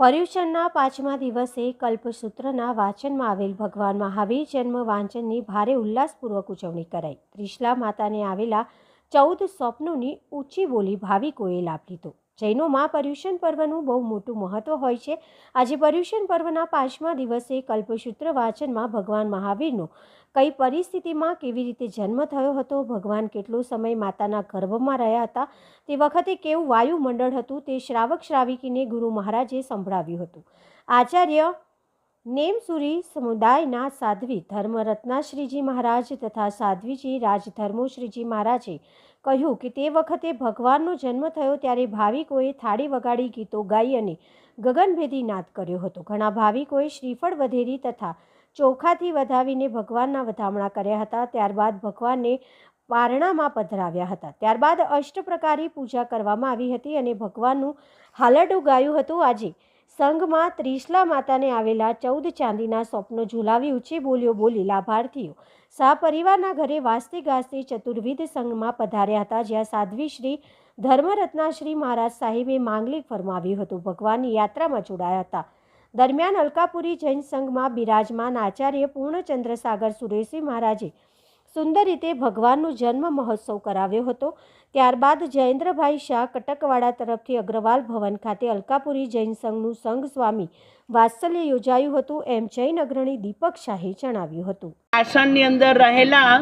પર્યુષણના પાંચમા દિવસે કલ્પસૂત્રના વાંચનમાં આવેલ ભગવાન મહાવીર જન્મ વાંચનની ભારે ઉલ્લાસપૂર્વક ઉજવણી કરાઈ. ત્રિશલા માતાને આવેલા ચૌદ સ્વપ્નોની ઊંચી બોલી ભાવિકોએ લાભ લીધો. જૈનોમાં પર્યુષણ પર્વનું બહુ મોટું મહત્વ હોય છે. આજે પર્યુષણ પર્વના પાંચમા દિવસે કલ્પસૂત્ર વાંચનમાં ભગવાન મહાવીરનો કઈ પરિસ્થિતિમાં કેવી રીતે જન્મ થયો હતો? ભગવાન કેટલો સમય માતાના ગર્ભમાં રહ્યા હતા? તે વખતે કેવું વાયુમંડળ હતું? તે શ્રાવક શ્રાવિકીને ગુરુ મહારાજે સંભળાવ્યું હતું. આચાર્ય નેમસુરી સમુદાયના સાધ્વી ધર્મરત્નાશ્રીજી મહારાજ તથા સાધ્વીજી રાજધર્મોશ્રીજી મહારાજે કહ્યું કે તે વખતે ભગવાનનો જન્મ થયો ત્યારે ભાવિકોએ થાળી વગાડી ગીતો ગાઈ અને ગગનભેદી નાદ કર્યો હતો. ઘણા ભાવિકોએ શ્રીફળ વધેરી તથા ચોખાથી વધાવીને ભગવાનના વધામણા કર્યા હતા. ત્યારબાદ ભગવાનને પારણામાં પધરાવ્યા હતા. ત્યારબાદ અષ્ટપ્રકારી પૂજા કરવામાં આવી હતી અને ભગવાનનું હાલરડું ગાયું હતું. આજે સંઘમાં ત્રિશલા માતાને આવેલા ચૌદ ચાંદીના સ્વપ્નો ઝુલાવી ઉછે બોલ્યો બોલી લાભાર્થીઓ સહપરિવારના ઘરે વાસ્તે ગાસ્તે ચતુર્વિધ સંઘમાં પધાર્યા હતા. જ્યાં સાધ્વી શ્રી ધર્મરત્નાશ્રી મહારાજ સાહેબે માંગલિક ફરમાવ્યું હતું. ભગવાનની યાત્રામાં જોડાયા હતા. દરમિયાન અલકાપુરી જૈન સંઘમાં બિરાજમાન આચાર્ય પૂર્ણચંદ્ર સાગર સુરેશી મહારાજે સુંદર રીતે ભગવાનનો જન્મ મહોત્સવ કરાવ્યો હતો. ત્યારબાદ જયેન્દ્રભાઈ શાહ કટકવાડા તરફથી અગ્રવાલ ભવન ખાતે અલકાપુરી જૈન સંઘનું સંઘ સ્વામી વાત્સલ્ય યોજાયું હતું એમ જૈન અગ્રણી દીપક શાહે જણાવ્યું હતું. આસનની અંદર રહેલા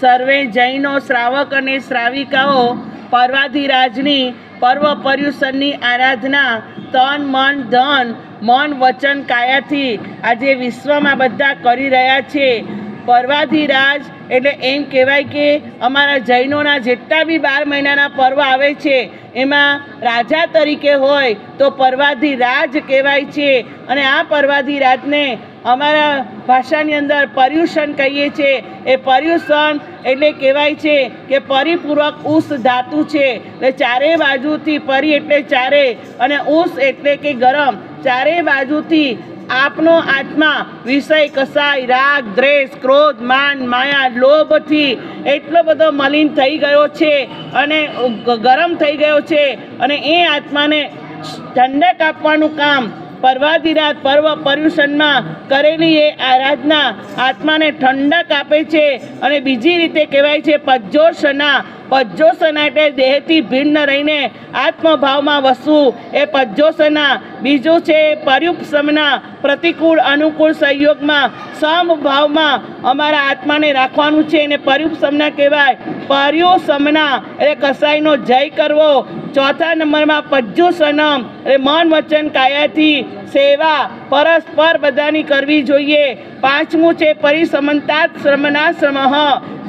સર્વે જૈનો શ્રાવક અને શ્રાવિકાઓ પર્વાધિરાજની પર્વ પર્યુષણની આરાધના તન મન ધન મન વચન કાયાથી આજે વિશ્વમાં બધા કરી રહ્યા છે. પર્વાધિરાજ એટલે એમ કહેવાય કે અમારા જૈનોના જેટલા બી બાર મહિનાના પર્વ આવે છે, એમાં રાજા તરીકે હોય તો પર્વાધી રાજ કહેવાય છે. અને આ પર્વાધી રાજને અમારા ભાષાની અંદર પર્યુષણ કહીએ છીએ એ પર્યુષણ એટલે કહેવાય છે કે પરિપૂરક ઉસ ધાતુ છે. એટલે ચારે બાજુથી પરી એટલે ચારે અને ઉસ એટલે કે ગરમ. ચારે બાજુથી આપનો આત્મા વિષય કસાય રાગ, દ્વેષ, ક્રોધ, માન, માયા, લોભથી એટલો બધો મલિન થઈ ગયો છે અને ગરમ થઈ ગયો છે અને એ આત્માને ઠંડક આપવાનું કામ પર્વાધિરાત પર્વ પર્યુષણમાં કરેલી એ આરાધના આત્માને ઠંડક આપે છે અને બીજી રીતે કહેવાય છે પજ્જોષના પજ્જોષના એટલે દેહથી ભિન્ન રહીને આત્મભાવમાં વસવું એ પજ્જોષના બીજું છે પર્યુપસમના પ્રતિકૂળ અનુકૂળ સંયોગમાં સમભાવમાં અમારા આત્માને રાખવાનું છે એને પર્યુપસમના કહેવાય. પર્યુસમના એટલે કસાઈનો જય કરવો. ચોથા નંબરમાં પજ્જુસનમ એટલે મન વચન કાયાથી સેવા. પરસ્પર બધાની કરવી જોઈએ. પાંચમું છે પરિસમંતાત શ્રમનાશ્રમ.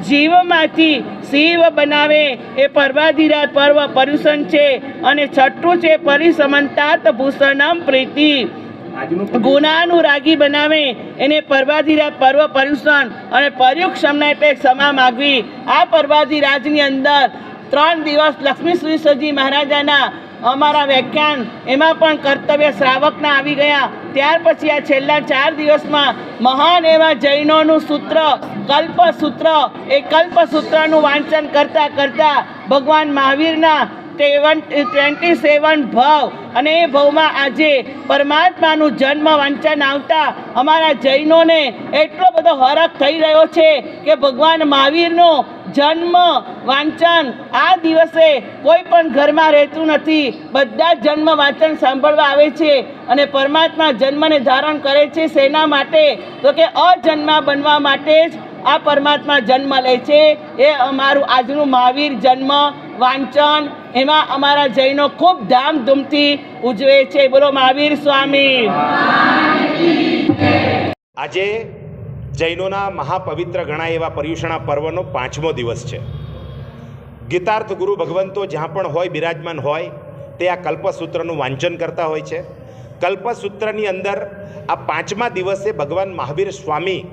જીવમાંથી શિવ બનાવે એ પર્વાધિરાજ પર્વ પર્યુષણ છે અને છઠ્ઠું છે પરિસમંતાત ભૂષણમ પ્રીતિ. ગુનાનું રાગી બનાવે એને પર્વાધિરાજ પર્વ પર્યુષણ અને પર્યુક્ષમના એટલે ક્ષમા માગવી. આ પર્વાધિરાજની અંદર ત્રણ દિવસ લક્ષ્મી સુરીશ્વરજી મહારાજાના અમારા વ્યાખ્યાન એમાં પણ કર્તવ્ય શ્રાવકના આવી ગયા. ત્યાર પછી આ છેલ્લા ચાર દિવસમાં મહાન એવા જૈનોનું સૂત્ર કલ્પસૂત્ર. એ કલ્પસૂત્રનું વાંચન કરતા કરતા ભગવાન મહાવીરના ટેવન ટ્વેન્ટી સેવન ભાવ અને એ ભાવમાં આજે પરમાત્માનું જન્મ વાંચન આવતા અમારા જૈનોને એટલો બધો હરખ થઈ રહ્યો છે કે ભગવાન મહાવીરનો જન્મ, વાંચન આ દિવસે કોઈ પણ ઘરમાં રહેતું નથી. બધા જન્મ વાંચન સાંભળવા આવે છે અને પરમાત્મા જન્મને ધારણ કરે છે શેના માટે. તો કે અજન્મા બનવા માટે જ આ પરમાત્મા જન્મ લે છે. એ અમારું આજનું મહાવીર જન્મ, વાંચન, એમાં અમારા જૈનો ખૂબ ધામધૂમથી ઉજવે છે. બોલો મહાવીર સ્વામી. આજે જૈનોના મહાપવિત્ર ગણાય એવા પર્યુષણા પર્વનો પાંચમો દિવસ છે. ગીતાર્થ ગુરુ ભગવંતો જ્યાં પણ હોય, બિરાજમાન હોય, તે આ કલ્પસૂત્રનું વાંચન કરતા હોય છે. કલ્પસૂત્રની અંદર આ પાંચમા દિવસે ભગવાન મહાવીર સ્વામી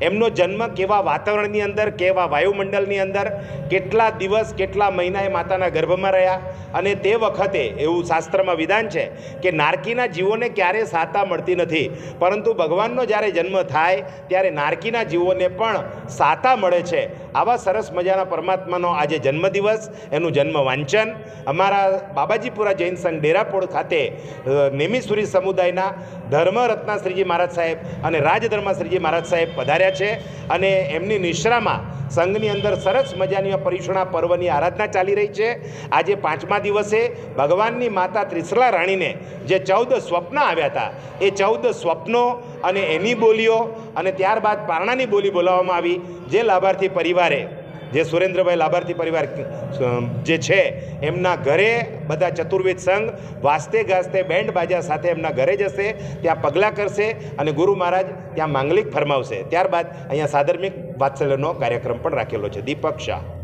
એમનો જન્મ કેવા વાતાવરણની અંદર, કેવા વાયુમંડળની અંદર, કેટલા દિવસ, કેટલા મહિના એ માતાના ગર્ભમાં રહ્યા? અને તે વખતે એવું શાસ્ત્રમાં વિધાન છે કે નારકીના જીવોને ક્યારે સાતા મળતી નથી. પરંતુ ભગવાનનો જ્યારે જન્મ થાય, ત્યારે નારકીના જીવોને પણ સાતા મળે છે. આવા સરસ મજાના પરમાત્માનો આજે જન્મદિવસ, એનું જન્મ વાંચન. અમારા બાબાજીપુરા જૈન સંઘ ડેરાપોળ ખાતે નેમિસુરી સમુદાયના ધર્મરત્ના શ્રીજી મહારાજ સાહેબ અને રાજધર્મા શ્રીજી મહારાજ સાહેબ પધાર્યા છે અને એમની નિશ્રામાં સંઘની અંદર સરસ મજાની પરિષણા પર્વની આરાધના ચાલી રહી છે. આજે પાંચમા દિવસે ભગવાનની માતા ત્રિસલા રાણીને જે ચૌદ સ્વપ્ન આવ્યા હતા, એ ચૌદ સ્વપ્નો અને એની બોલીઓ અને ત્યારબાદ પારણાની બોલી બોલાવવામાં આવી, જે લાભાર્થી પરિવારે જે સુરેન્દ્રભાઈ લાભાર્થી પરિવાર જે છે, એમના ઘરે બધા ચતુર્વેદ સંઘ વાસ્તે ગાસ્તે બેન્ડ બાજા સાથે એમના ઘરે જશે, ત્યાં પગલાં કરશે અને ગુરુ મહારાજ ત્યાં માંગલિક ફરમાવશે. ત્યારબાદ અહીંયા સાધર્મિક વાત્સલ્યનો કાર્યક્રમ પણ રાખેલો છે. દીપક શાહ.